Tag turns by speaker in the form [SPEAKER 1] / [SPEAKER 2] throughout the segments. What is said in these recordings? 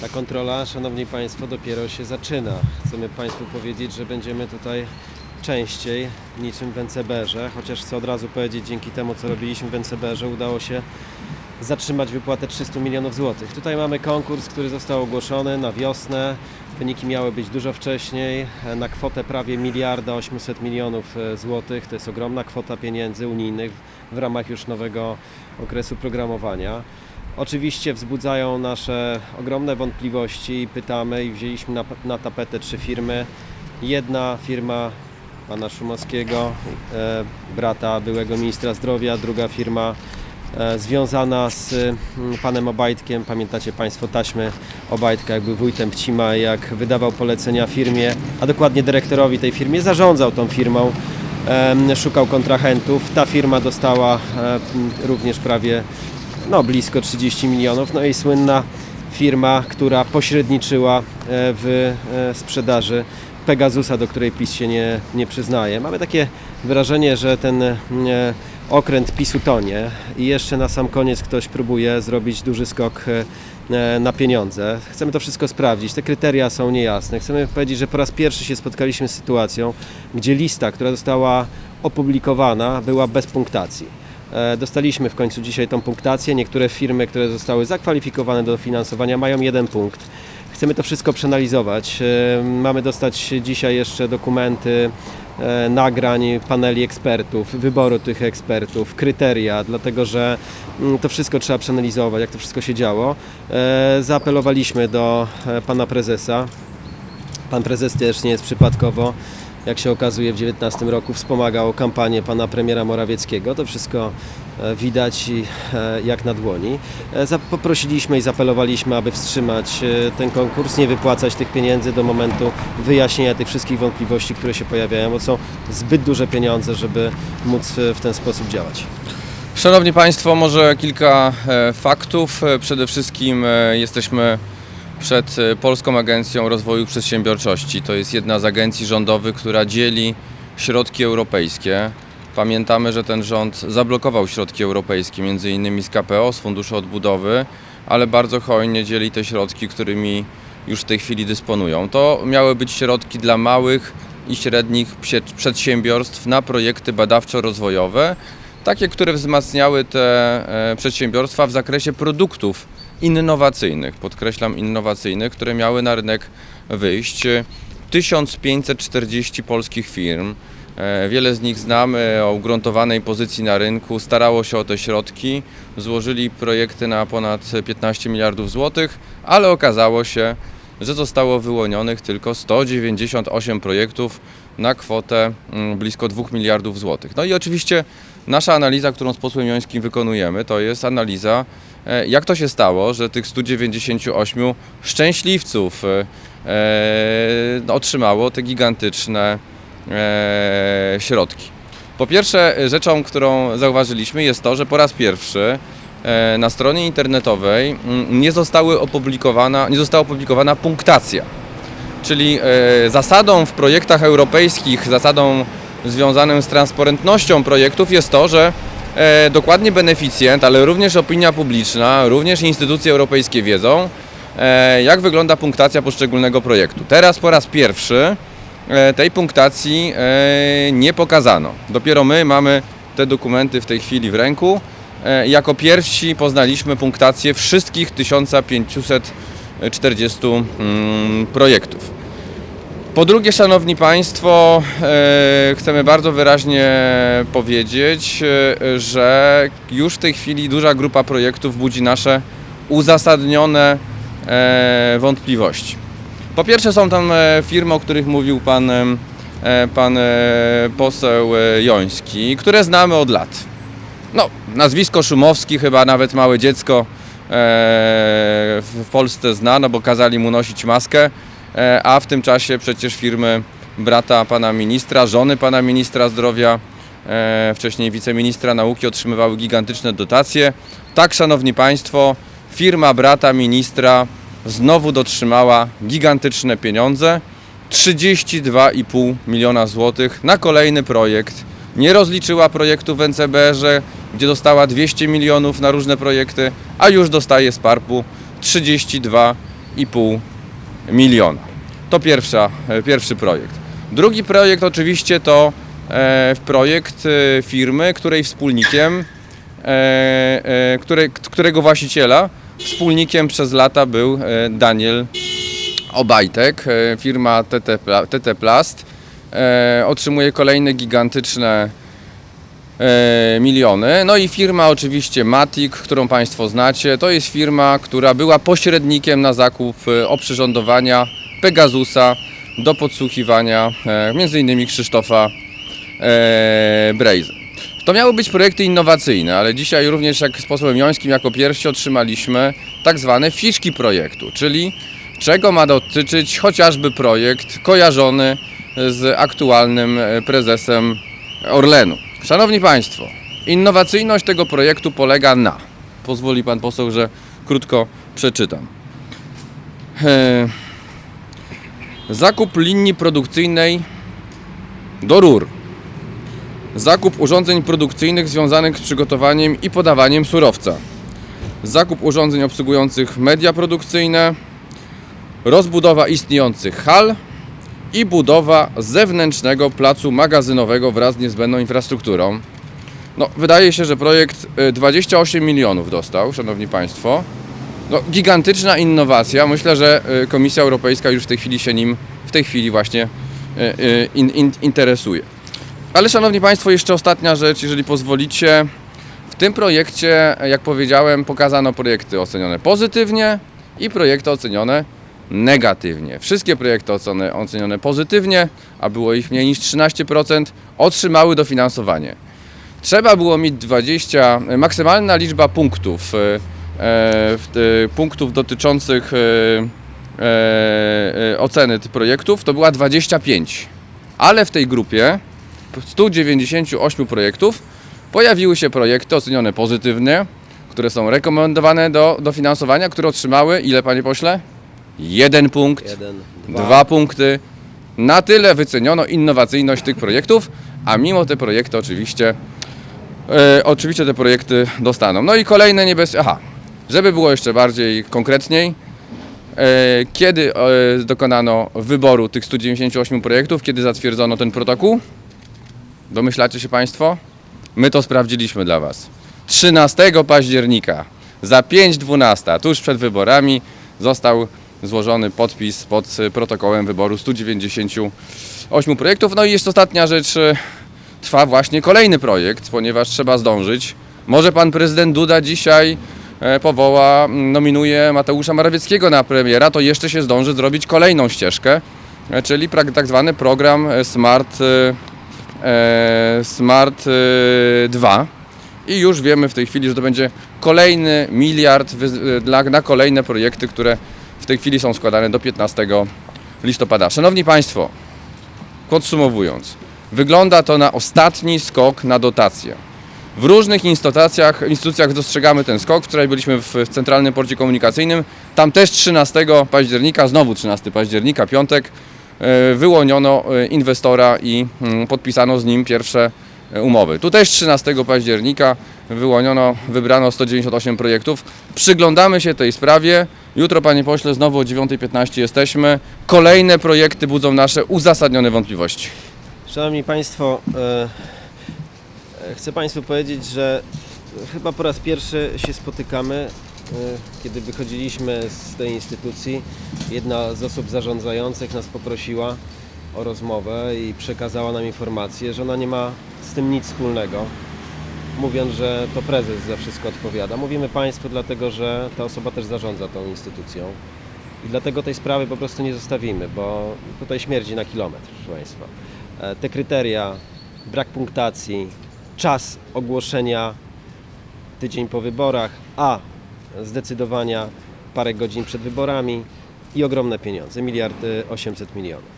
[SPEAKER 1] Ta kontrola, Szanowni Państwo, dopiero się zaczyna. Chcemy Państwu powiedzieć, że będziemy tutaj częściej, niczym w NCBR-ze, chociaż chcę od razu powiedzieć, dzięki temu, co robiliśmy w NCBR-ze, udało się zatrzymać wypłatę 300 milionów złotych. Tutaj mamy konkurs, który został ogłoszony na wiosnę. Wyniki miały być dużo wcześniej, na kwotę prawie miliarda 800 milionów e, złotych. To jest ogromna kwota pieniędzy unijnych w ramach już nowego okresu programowania. Oczywiście wzbudzają nasze ogromne wątpliwości i pytamy i wzięliśmy na, na tapetę trzy firmy. Jedna firma pana Szumowskiego, e, brata byłego ministra zdrowia, druga firma e, związana z mm, panem Obajtkiem. Pamiętacie Państwo taśmy Obajtka, jak był wójtem Pcima, jak wydawał polecenia firmie, a dokładnie dyrektorowi tej firmie, zarządzał tą firmą, em, szukał kontrahentów. Ta firma dostała e, również prawie no, blisko 30 milionów. No i słynna firma, która pośredniczyła e, w e, sprzedaży Pegasusa, do której PiS się nie, nie przyznaje. Mamy takie wrażenie, że ten e, okręt PiSu tonie i jeszcze na sam koniec ktoś próbuje zrobić duży skok na pieniądze. Chcemy to wszystko sprawdzić. Te kryteria są niejasne. Chcemy powiedzieć, że po raz pierwszy się spotkaliśmy z sytuacją, gdzie lista, która została opublikowana, była bez punktacji. E, Dostaliśmy w końcu dzisiaj tą punktację. Niektóre firmy, które zostały zakwalifikowane do finansowania, mają jeden punkt. Chcemy to wszystko przeanalizować. E, Mamy dostać dzisiaj jeszcze dokumenty e, nagrań paneli ekspertów, wyboru tych ekspertów, kryteria, dlatego że mm, to wszystko trzeba przeanalizować, jak to wszystko się działo. Zaapelowaliśmy do pana prezesa. Pan prezes też nie jest przypadkowo, jak się okazuje, w 2019 roku wspomagał kampanię pana premiera Morawieckiego. To wszystko e, widać e, jak na dłoni. E, Poprosiliśmy i zapelowaliśmy, aby wstrzymać ten konkurs, nie wypłacać tych pieniędzy do momentu wyjaśnienia tych wszystkich wątpliwości, które się pojawiają, bo są zbyt duże pieniądze, żeby móc w ten sposób działać.
[SPEAKER 2] Szanowni Państwo, może kilka faktów. Przede wszystkim jesteśmy przed e, Polską Agencją Rozwoju Przedsiębiorczości. To jest jedna z agencji rządowych, która dzieli środki europejskie. Pamiętamy, że ten rząd zablokował środki europejskie, między innymi z KPO, z Funduszu Odbudowy, ale bardzo hojnie dzieli te środki, którymi już w tej chwili dysponują. To miały być środki dla małych i średnich przedsiębiorstw na projekty badawczo-rozwojowe, takie, które wzmacniały te e, przedsiębiorstwa w zakresie produktów innowacyjnych, podkreślam innowacyjnych, które miały na rynek wyjść. 1540 polskich firm, e, wiele z nich znamy o ugruntowanej pozycji na rynku, starało się o te środki, złożyli projekty na ponad 15 miliardów złotych, ale okazało się, że zostało wyłonionych tylko 198 projektów na kwotę mm, blisko 2 miliardów złotych. No i oczywiście nasza analiza, którą z posłem Jońskim wykonujemy, to jest analiza, e, jak to się stało, że tych 198 szczęśliwców e, e, otrzymało te gigantyczne środki. Po pierwsze, rzeczą, którą zauważyliśmy jest to, że po raz pierwszy na stronie internetowej mm, nie, zostały opublikowana, nie została opublikowana punktacja. Czyli zasadą w projektach europejskich, zasadą związaną z transparentnością projektów jest to, że e, dokładnie beneficjent, ale również opinia publiczna, również instytucje europejskie wiedzą, e, jak wygląda punktacja poszczególnego projektu. Teraz po raz pierwszy e, tej punktacji nie pokazano. Dopiero my mamy te dokumenty w tej chwili w ręku. Jako pierwsi poznaliśmy punktację wszystkich 1540 mm, projektów. Po drugie, Szanowni Państwo, e, chcemy bardzo wyraźnie powiedzieć, e, że już w tej chwili duża grupa projektów budzi nasze uzasadnione e, wątpliwości. Po pierwsze są tam firmy, o których mówił pan, pan poseł Joński, które znamy od lat. No, nazwisko Szumowski, chyba nawet małe dziecko w Polsce zna, no bo kazali mu nosić maskę, a w tym czasie przecież firmy brata pana ministra, żony pana ministra zdrowia, e, wcześniej wiceministra nauki otrzymywały gigantyczne dotacje. Tak, szanowni państwo, firma brata ministra znowu dotrzymała gigantyczne pieniądze. 32,5 miliona złotych na kolejny projekt. Nie rozliczyła projektu w NCBR-ze, gdzie dostała 200 milionów na różne projekty, a już dostaje z PARP-u 32,5 2,5 miliona. To pierwsza, e, pierwszy projekt. Drugi projekt oczywiście to e, projekt e, firmy, której wspólnikiem, które, którego właściciela wspólnikiem przez lata był Daniel Obajtek, firma TT, Pla- TT Plast. Otrzymuje kolejne gigantyczne miliony. No i firma oczywiście Matic, którą Państwo znacie, to jest firma, która była pośrednikiem na zakup oprzyrządowania Pegasusa do podsłuchiwania e, m.in. Krzysztofa e, Brejzy. To miały być projekty innowacyjne, ale dzisiaj również jak z posłem Jońskim jako pierwsi otrzymaliśmy tak zwane fiszki projektu, czyli czego ma dotyczyć chociażby projekt kojarzony z aktualnym e, prezesem Orlenu. Szanowni Państwo, innowacyjność tego projektu polega na, pozwoli Pan poseł, że krótko przeczytam. Zakup linii produkcyjnej do rur. Zakup urządzeń produkcyjnych związanych z przygotowaniem i podawaniem surowca. Zakup urządzeń obsługujących media produkcyjne. Rozbudowa istniejących hal i budowa zewnętrznego placu magazynowego wraz z niezbędną infrastrukturą. No, wydaje się, że projekt y, 28 milionów dostał, Szanowni Państwo. No, gigantyczna innowacja. Myślę, że y, Komisja Europejska już w tej chwili się nim, w tej chwili właśnie y, y, in, in, interesuje. Ale Szanowni Państwo, jeszcze ostatnia rzecz, jeżeli pozwolicie. W tym projekcie, jak powiedziałem, pokazano projekty ocenione pozytywnie i projekty ocenione negatywnie. Wszystkie projekty ocenione, ocenione pozytywnie, a było ich mniej niż 13%, otrzymały dofinansowanie. Trzeba było mieć 20, maksymalna liczba punktów, punktów dotyczących e, e, e, oceny tych projektów, to była 25. Ale w tej grupie 198 projektów pojawiły się projekty ocenione pozytywnie, które są rekomendowane do dofinansowania, które otrzymały, ile panie pośle? Jeden punkt,
[SPEAKER 1] Jeden,
[SPEAKER 2] dwa, punkty. Na tyle wyceniono innowacyjność tych projektów, a mimo te projekty oczywiście, e, oczywiście te projekty dostaną. No i kolejne niebezpieczeństwo. Aha, żeby było jeszcze bardziej konkretniej, e, kiedy e, dokonano wyboru tych 198 projektów, kiedy zatwierdzono ten protokół? Domyślacie się Państwo? My to sprawdziliśmy dla Was. 13 października za 5.12, tuż przed wyborami, został złożony podpis pod protokołem wyboru 198 projektów. No i jeszcze ostatnia rzecz. y, Trwa właśnie kolejny projekt, ponieważ trzeba zdążyć. Może pan prezydent Duda dzisiaj e, powoła, m, nominuje Mateusza Morawieckiego na premiera, to jeszcze się zdąży zrobić kolejną ścieżkę, e, czyli tak zwany program e, Smart, e, e, Smart e, 2. I już wiemy w tej chwili, że to będzie kolejny miliard na kolejne projekty, które w tej chwili są składane do 15 listopada. Szanowni Państwo, podsumowując, wygląda to na ostatni skok na dotacje. W różnych instytucjach, instytucjach dostrzegamy ten skok. Wczoraj byliśmy w, Centralnym Porcie Komunikacyjnym. Tam też 13 października, znowu 13 października, piątek, e, wyłoniono e, inwestora i mm, podpisano z nim pierwsze e, umowy. Tu też 13 października wyłoniono, wybrano 198 projektów. Przyglądamy się tej sprawie. Jutro, panie pośle, znowu o 9.15 jesteśmy. Kolejne projekty budzą nasze uzasadnione wątpliwości.
[SPEAKER 1] Szanowni Państwo, chcę Państwu powiedzieć, że chyba po raz pierwszy się spotykamy. e, Kiedy wychodziliśmy z tej instytucji, jedna z osób zarządzających nas poprosiła o rozmowę i przekazała nam informację, że ona nie ma z tym nic wspólnego. Mówiąc, że to prezes za wszystko odpowiada. Mówimy Państwu dlatego, że ta osoba też zarządza tą instytucją. I dlatego tej sprawy po prostu nie zostawimy, bo tutaj śmierdzi na kilometr, proszę Państwa. E, Te kryteria, brak punktacji, czas ogłoszenia tydzień po wyborach, a zdecydowania parę godzin przed wyborami i ogromne pieniądze, miliard y, 800 milionów.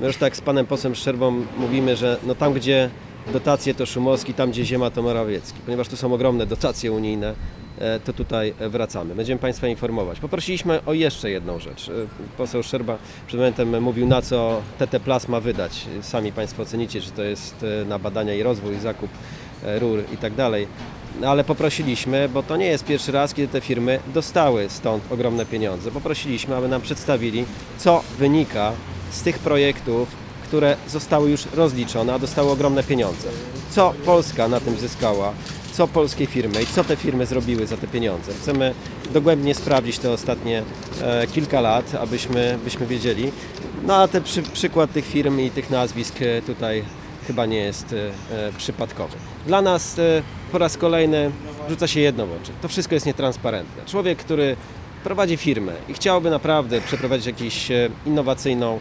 [SPEAKER 1] My już tak z panem posłem Szczerbą mówimy, że no tam gdzie dotacje to Szumowski, tam gdzie ziema to Morawiecki. Ponieważ tu są ogromne dotacje unijne, to tutaj wracamy. Będziemy Państwa informować. Poprosiliśmy o jeszcze jedną rzecz. E, Poseł Szczerba przed momentem mówił, na co TT Plus ma wydać. Sami Państwo ocenicie, czy to jest e, na badania i rozwój, zakup e, rur i tak dalej. No, ale poprosiliśmy, bo to nie jest pierwszy raz, kiedy te firmy dostały stąd ogromne pieniądze. Poprosiliśmy, aby nam przedstawili, co wynika z tych projektów, które zostały już rozliczone, a dostały ogromne pieniądze. Co Polska na tym zyskała, co polskie firmy i co te firmy zrobiły za te pieniądze. Chcemy dogłębnie sprawdzić te ostatnie e, kilka lat, abyśmy byśmy wiedzieli. No a ten przy, przykład tych firm i tych nazwisk e, tutaj chyba nie jest e, e, przypadkowy. Dla nas e, po raz kolejny rzuca się jedno w oczy. To wszystko jest nietransparentne. Człowiek, który prowadzi firmę i chciałby naprawdę przeprowadzić jakąś e, innowacyjną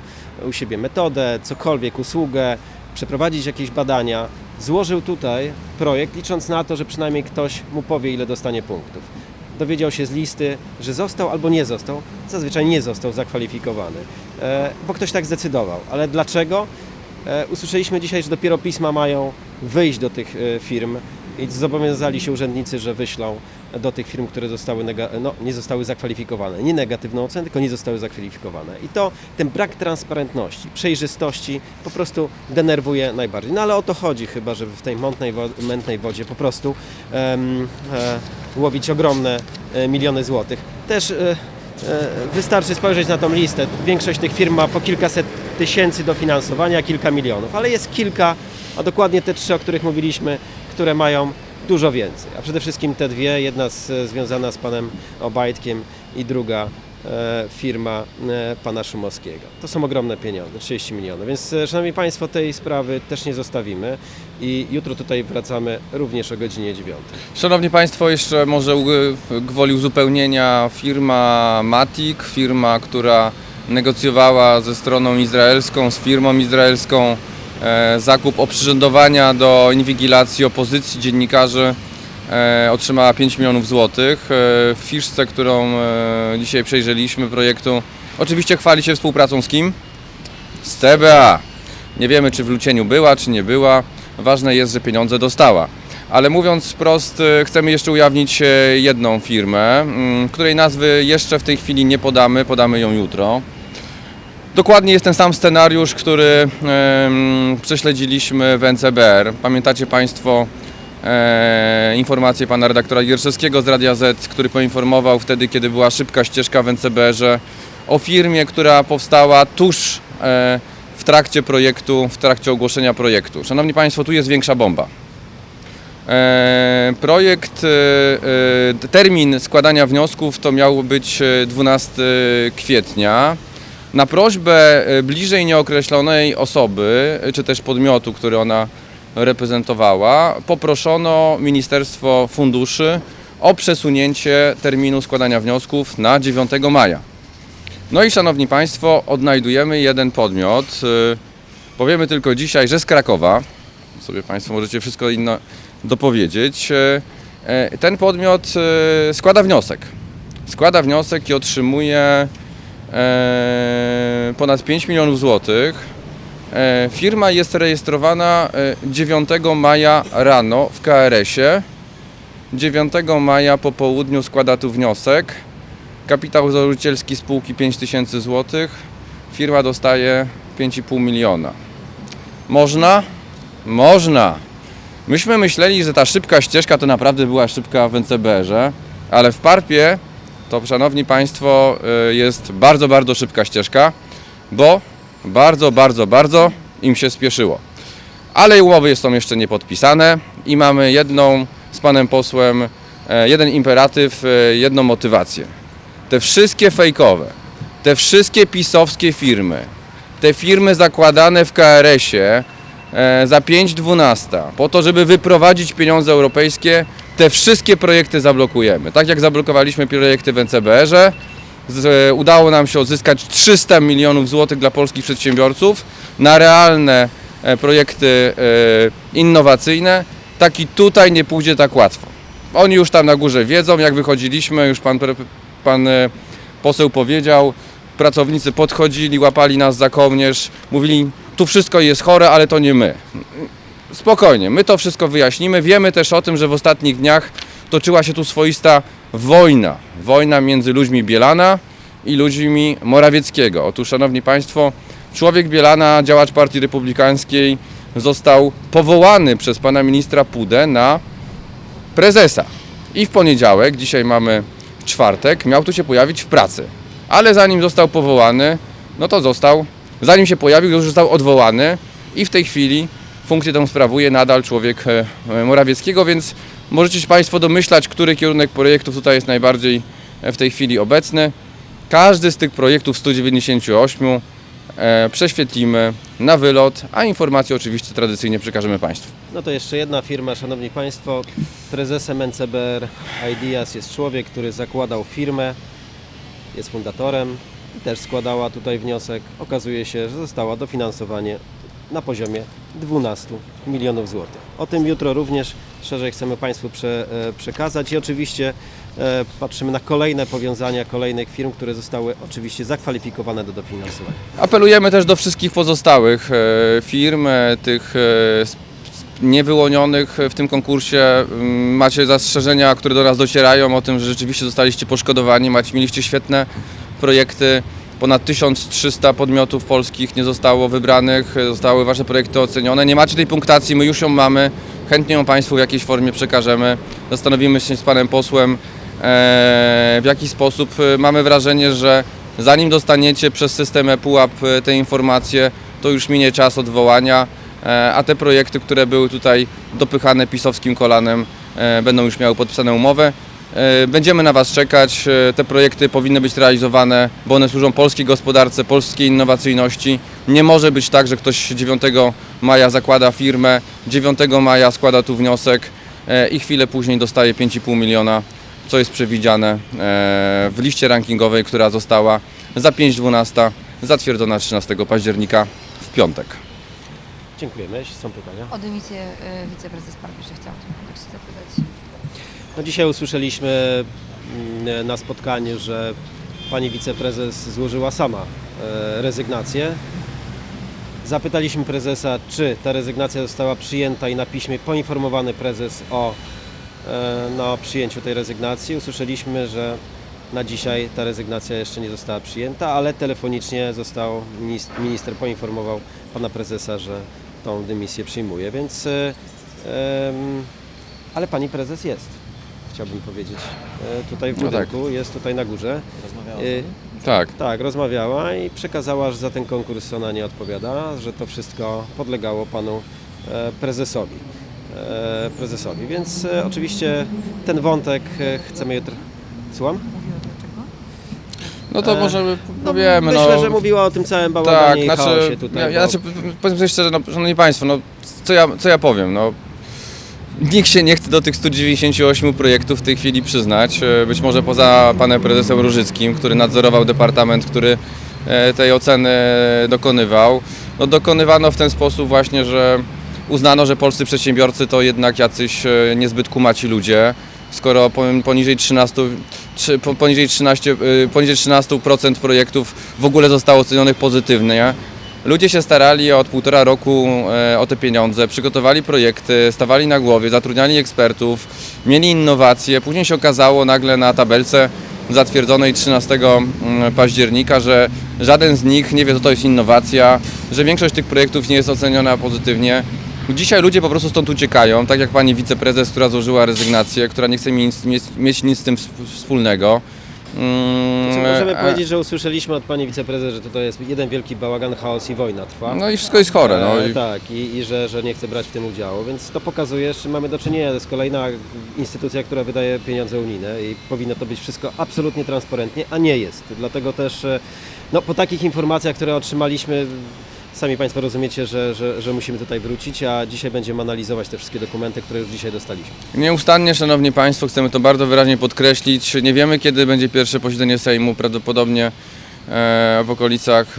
[SPEAKER 1] u siebie metodę, cokolwiek, usługę, przeprowadzić jakieś badania, złożył tutaj projekt, licząc na to, że przynajmniej ktoś mu powie, ile dostanie punktów. Dowiedział się z listy, że został albo nie został, zazwyczaj nie został zakwalifikowany, e, bo ktoś tak zdecydował. Ale dlaczego? E, Usłyszeliśmy dzisiaj, że dopiero pisma mają wyjść do tych e, firm i zobowiązali się urzędnicy, że wyślą do tych firm, które zostały no, nie zostały zakwalifikowane. Nie negatywną ocenę, tylko nie zostały zakwalifikowane. I to ten brak transparentności, przejrzystości po prostu denerwuje najbardziej. No ale o to chodzi chyba, żeby w tej mątnej, wo- mętnej wodzie po prostu em, e, łowić ogromne e, miliony złotych. Też e, e, wystarczy spojrzeć na tą listę. Większość tych firm ma po kilkaset tysięcy dofinansowania, kilka milionów, ale jest kilka, a dokładnie te trzy, o których mówiliśmy, które mają dużo więcej. A przede wszystkim te dwie, jedna z, związana z panem Obajtkiem i druga e, firma e, pana Szumowskiego. To są ogromne pieniądze, 30 milionów. Więc e, szanowni państwo, tej sprawy też nie zostawimy i jutro tutaj wracamy również o godzinie 9.
[SPEAKER 2] Szanowni Państwo, jeszcze może gwoli uzupełnienia firma Matic, firma, która negocjowała ze stroną izraelską, z firmą izraelską zakup oprzyrządowania do inwigilacji opozycji dziennikarzy e, otrzymała 5 milionów złotych. E, w fiszce, którą e, dzisiaj przejrzeliśmy projektu, oczywiście chwali się współpracą z kim? Z TBA. Nie wiemy, czy w Lucieniu była, czy nie była. Ważne jest, że pieniądze dostała. Ale mówiąc wprost, e, chcemy jeszcze ujawnić e, jedną firmę, której nazwy jeszcze w tej chwili nie podamy, podamy ją jutro. Dokładnie jest ten sam scenariusz, który prześledziliśmy w NCBR. Pamiętacie Państwo e, informację pana redaktora Gierszewskiego z Radia Z, który poinformował wtedy, kiedy była szybka ścieżka w NCBR-ze o firmie, która powstała tuż e, w trakcie projektu, w trakcie ogłoszenia projektu. Szanowni Państwo, tu jest większa bomba. E, projekt, e, e, termin składania wniosków to miał być e, 12 kwietnia. Na prośbę e, bliżej nieokreślonej osoby, e, czy też podmiotu, który ona reprezentowała, poproszono Ministerstwo Funduszy o przesunięcie terminu składania wniosków na 9 maja. No i szanowni Państwo, odnajdujemy jeden podmiot. e, Powiemy tylko dzisiaj, że z Krakowa. Sobie Państwo możecie wszystko inne dopowiedzieć. Ten podmiot składa wniosek. Składa wniosek i otrzymuje ponad 5 milionów złotych. E, Firma jest rejestrowana e, 9 maja rano w KRS-ie. 9 maja po południu składa tu wniosek. Kapitał założycielski spółki 5 tysięcy złotych. Firma dostaje 5,5 miliona. Można? Można. Myśmy myśleli, że ta szybka ścieżka to naprawdę była szybka w NCBR-ze, ale w Parpie to, szanowni Państwo, y, jest bardzo, bardzo szybka ścieżka, bo bardzo, bardzo, bardzo im się spieszyło. Ale umowy są jeszcze nie podpisane i mamy jedną z panem posłem, e, jeden imperatyw, e, jedną motywację. Te wszystkie fejkowe, te wszystkie pisowskie firmy, te firmy zakładane w KRS-ie e, za 5,12 po to, żeby wyprowadzić pieniądze europejskie, te wszystkie projekty zablokujemy. Tak jak zablokowaliśmy projekty w NCBR-ze, e, udało nam się odzyskać 300 milionów złotych dla polskich przedsiębiorców na realne e, projekty e, innowacyjne. Tak i tutaj nie pójdzie tak łatwo. Oni już tam na górze wiedzą, jak wychodziliśmy, już pan, pan poseł powiedział, pracownicy podchodzili, łapali nas za kołnierz, mówili, tu wszystko jest chore, ale to nie my. Spokojnie, my to wszystko wyjaśnimy. Wiemy też o tym, że w ostatnich dniach toczyła się tu swoista wojna. Wojna między ludźmi Bielana i ludźmi Morawieckiego. Otóż, Szanowni Państwo, człowiek Bielana, działacz Partii Republikańskiej, został powołany przez pana ministra Pudę na prezesa. I w poniedziałek, dzisiaj mamy czwartek, miał tu się pojawić w pracy. Ale zanim został powołany, no to został, zanim się pojawił, już został odwołany i w tej chwili funkcję tę sprawuje nadal człowiek e, e, Morawieckiego, więc możecie się Państwo domyślać, który kierunek projektów tutaj jest najbardziej e, w tej chwili obecny. Każdy z tych projektów 198 e, prześwietlimy na wylot, a informacje oczywiście tradycyjnie przekażemy Państwu.
[SPEAKER 1] No to jeszcze jedna firma, Szanowni Państwo. Prezesem NCBR Ideas jest człowiek, który zakładał firmę, jest fundatorem i też składała tutaj wniosek. Okazuje się, że została dofinansowanie na poziomie 12 milionów złotych. O tym jutro również szerzej chcemy Państwu prze, e, przekazać i oczywiście e, patrzymy na kolejne powiązania kolejnych firm, które zostały oczywiście zakwalifikowane do dofinansowania.
[SPEAKER 2] Apelujemy też do wszystkich pozostałych e, firm, e, tych e, niewyłonionych w tym konkursie. Mm, Macie zastrzeżenia, które do nas docierają o tym, że rzeczywiście zostaliście poszkodowani, macie, mieliście świetne projekty. Ponad 1300 podmiotów polskich nie zostało wybranych, zostały Wasze projekty ocenione. Nie macie tej punktacji, my już ją mamy. Chętnie ją Państwu w jakiejś formie przekażemy. Zastanowimy się z Panem Posłem, e, w jaki sposób. E, Mamy wrażenie, że zanim dostaniecie przez system ePUAP e, te informacje, to już minie czas odwołania, a te projekty, które były tutaj dopychane pisowskim kolanem, będą już miały podpisane umowę. E, Będziemy na Was czekać. E, Te projekty powinny być realizowane, bo one służą polskiej gospodarce, polskiej innowacyjności. Nie może być tak, że ktoś 9 maja zakłada firmę, 9 maja składa tu wniosek e, i chwilę później dostaje 5,5 miliona, co jest przewidziane w liście rankingowej, która została za 5.12 zatwierdzona 13 października w piątek.
[SPEAKER 1] Dziękujemy. Jeśli są pytania.
[SPEAKER 3] O dymisję wiceprezes Pan jeszcze chciał w tym kontekście zapytać.
[SPEAKER 1] No dzisiaj usłyszeliśmy mm, na spotkaniu, że pani wiceprezes złożyła sama e, rezygnację. Zapytaliśmy prezesa, czy ta rezygnacja została przyjęta i na piśmie poinformowany prezes o e, no, przyjęciu tej rezygnacji. Usłyszeliśmy, że na dzisiaj ta rezygnacja jeszcze nie została przyjęta, ale telefonicznie został, minister, minister poinformował pana prezesa, że tą dymisję przyjmuje, więc em, ale pani prezes jest chciałbym powiedzieć. E, Tutaj w
[SPEAKER 2] No tak.
[SPEAKER 1] budynku, jest tutaj na górze. E,
[SPEAKER 2] Tak.
[SPEAKER 1] Tak, rozmawiała i przekazała, że za ten konkurs ona nie odpowiada, że to wszystko podlegało panu e, prezesowi. Prezesowi. Więc oczywiście ten wątek chcemy jutro. Słucham?
[SPEAKER 3] Mówiła dlaczego?
[SPEAKER 2] No to
[SPEAKER 1] E,
[SPEAKER 2] może
[SPEAKER 1] No,
[SPEAKER 2] powiemy.
[SPEAKER 1] myślę,
[SPEAKER 2] no.
[SPEAKER 1] że mówiła o tym całym
[SPEAKER 2] Tak,
[SPEAKER 1] bałaganie i
[SPEAKER 2] znaczy,
[SPEAKER 1] chaosie tutaj.
[SPEAKER 2] ja,
[SPEAKER 1] bo-
[SPEAKER 2] znaczy, powiedzmy sobie szczerze, no, szanowni państwo, no, co, ja, co ja powiem, no, nikt się nie chce do tych 198 projektów w tej chwili przyznać, e, być może poza panem prezesem Różyckim, który nadzorował departament, który e, tej oceny dokonywał, no, dokonywano w ten sposób właśnie, że uznano, że polscy przedsiębiorcy to jednak jacyś e, niezbyt kumaci ludzie, skoro po- poniżej 13, trzy- po- poniżej 13, y, poniżej 13% projektów w ogóle zostało ocenionych pozytywnie. Ludzie się starali od półtora roku e, o te pieniądze, przygotowali projekty, stawali na głowie, zatrudniali ekspertów, mieli innowacje. Później się okazało nagle na tabelce zatwierdzonej 13 mm, października, że żaden z nich nie wie, co to jest innowacja, że większość tych projektów nie jest oceniona pozytywnie. Dzisiaj ludzie po prostu stąd uciekają, tak jak pani wiceprezes, która złożyła rezygnację, która nie chce mieć, nic z tym wsp- wspólnego. Mm,
[SPEAKER 1] Znaczy, możemy
[SPEAKER 2] a-
[SPEAKER 1] powiedzieć, że usłyszeliśmy od pani wiceprezes, że to jest jeden wielki bałagan, chaos i wojna trwa.
[SPEAKER 2] No i wszystko jest chore. No
[SPEAKER 1] E,
[SPEAKER 2] i...
[SPEAKER 1] Tak, i, i że, że nie chce brać w tym udziału, więc to pokazuje, że mamy do czynienia, to jest kolejna instytucja, która wydaje pieniądze unijne i powinno to być wszystko absolutnie transparentnie, a nie jest. Dlatego też e, no, po takich informacjach, które otrzymaliśmy, sami Państwo rozumiecie, że, że, że musimy tutaj wrócić, a dzisiaj będziemy analizować te wszystkie dokumenty, które już dzisiaj dostaliśmy.
[SPEAKER 2] Nieustannie, Szanowni Państwo, chcemy to bardzo wyraźnie podkreślić. Nie wiemy, kiedy będzie pierwsze posiedzenie Sejmu, prawdopodobnie e, w okolicach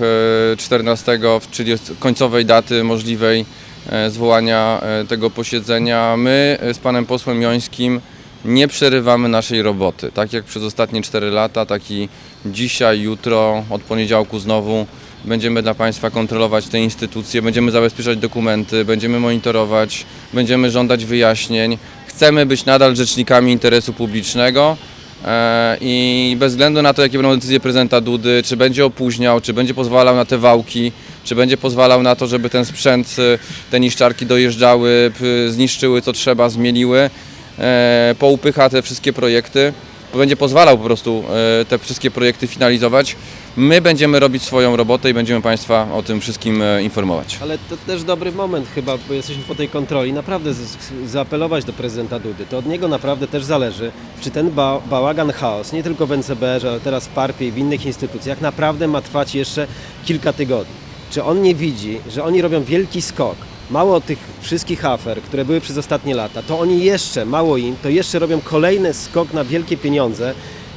[SPEAKER 2] e, 14, czyli końcowej daty możliwej e, zwołania e, tego posiedzenia. My e, z panem posłem Jońskim nie przerywamy naszej roboty. Tak jak przez ostatnie 4 lata, tak i dzisiaj, jutro, od poniedziałku znowu będziemy dla Państwa kontrolować te instytucje, będziemy zabezpieczać dokumenty, będziemy monitorować, będziemy żądać wyjaśnień. Chcemy być nadal rzecznikami interesu publicznego e, i bez względu na to, jakie będą decyzje prezydenta Dudy, czy będzie opóźniał, czy będzie pozwalał na te wałki, czy będzie pozwalał na to, żeby ten sprzęt, e, te niszczarki dojeżdżały, zniszczyły co trzeba, zmieliły, e, poupycha te wszystkie projekty, bo będzie pozwalał po prostu e, te wszystkie projekty finalizować. My będziemy robić swoją robotę i będziemy Państwa o tym wszystkim e, informować.
[SPEAKER 1] Ale to też dobry moment chyba, bo jesteśmy po tej kontroli, naprawdę zaapelować do prezydenta Dudy. To od niego naprawdę też zależy, czy ten ba bałagan, chaos, nie tylko w NCBR, ale teraz w PARP-ie i w innych instytucjach, naprawdę ma trwać jeszcze kilka tygodni. Czy on nie widzi, że oni robią wielki skok? Mało tych wszystkich afer, które były przez ostatnie lata, to oni jeszcze, mało im, to jeszcze robią kolejny skok na wielkie pieniądze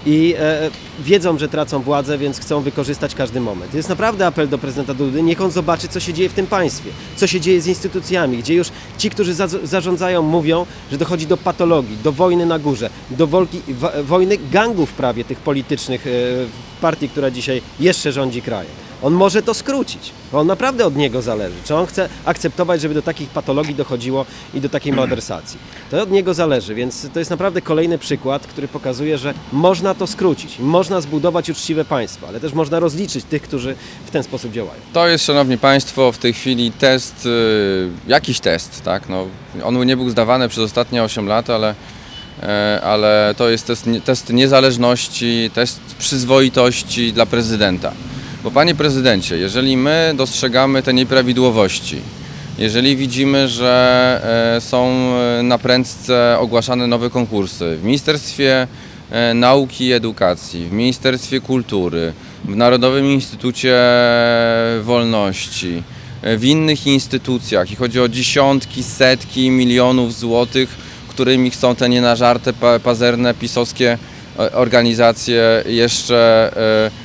[SPEAKER 1] i e, wiedzą, że tracą władzę, więc chcą wykorzystać każdy moment. Jest naprawdę apel do prezydenta Dudy, niech on zobaczy, co się dzieje w tym państwie, co się dzieje z instytucjami, gdzie już ci, którzy za, zarządzają, mówią, że dochodzi do patologii, do wojny na górze, do wolki, wojny gangów prawie tych politycznych e, partii, która dzisiaj jeszcze rządzi krajem. On może to skrócić, bo on naprawdę od niego zależy. Czy on chce akceptować, żeby do takich patologii dochodziło i do takiej malwersacji? To od niego zależy, więc to jest naprawdę kolejny przykład, który pokazuje, że można to skrócić, można zbudować uczciwe państwo, ale też można rozliczyć tych, którzy w ten sposób działają.
[SPEAKER 2] To jest, Szanowni Państwo, w tej chwili test, y, jakiś test, tak? No, on nie był zdawany przez ostatnie 8 lat, ale, e, ale to jest test, test niezależności, test przyzwoitości dla prezydenta. Bo Panie Prezydencie, jeżeli my dostrzegamy te nieprawidłowości, jeżeli widzimy, że e, są e, na prędce ogłaszane nowe konkursy w Ministerstwie e, Nauki i Edukacji, w Ministerstwie Kultury, w Narodowym Instytucie Wolności, w innych instytucjach i chodzi o dziesiątki, setki milionów złotych, którymi chcą te nienażarte, pa- pazerne, pisowskie organizacje jeszcze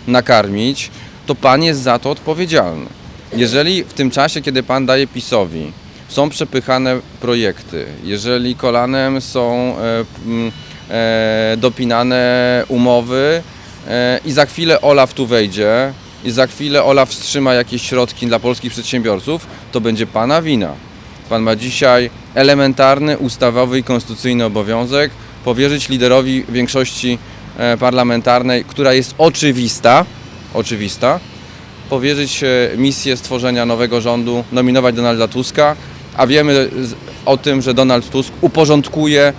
[SPEAKER 2] nakarmić, to Pan jest za to odpowiedzialny. Jeżeli w tym czasie, kiedy Pan daje PiSowi, są przepychane projekty, jeżeli kolanem są e, e, dopinane umowy e, i za chwilę Olaf tu wejdzie i za chwilę Olaf wstrzyma jakieś środki dla polskich przedsiębiorców, to będzie Pana wina. Pan ma dzisiaj elementarny, ustawowy i konstytucyjny obowiązek powierzyć liderowi większości e, parlamentarnej, która jest oczywista, oczywista, powierzyć e, misję stworzenia nowego rządu, nominować Donalda Tuska, a wiemy o tym, że Donald Tusk uporządkuje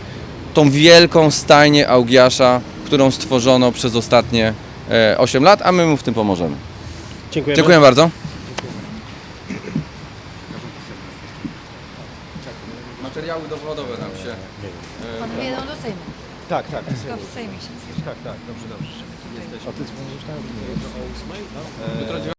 [SPEAKER 2] tą wielką stajnię Augiasza, którą stworzono przez ostatnie e, 8 lat, a my mu w tym pomożemy.
[SPEAKER 1] Dziękujemy.
[SPEAKER 2] Dziękuję bardzo. Materiały dowodowe nam się.
[SPEAKER 3] Pan do Sejmu.
[SPEAKER 1] Tak, tak.
[SPEAKER 3] Tylko w Sejmie się.
[SPEAKER 1] Tak, tak, dobrze, dobrze.
[SPEAKER 4] A ty dzwonisz tam?
[SPEAKER 2] Jutro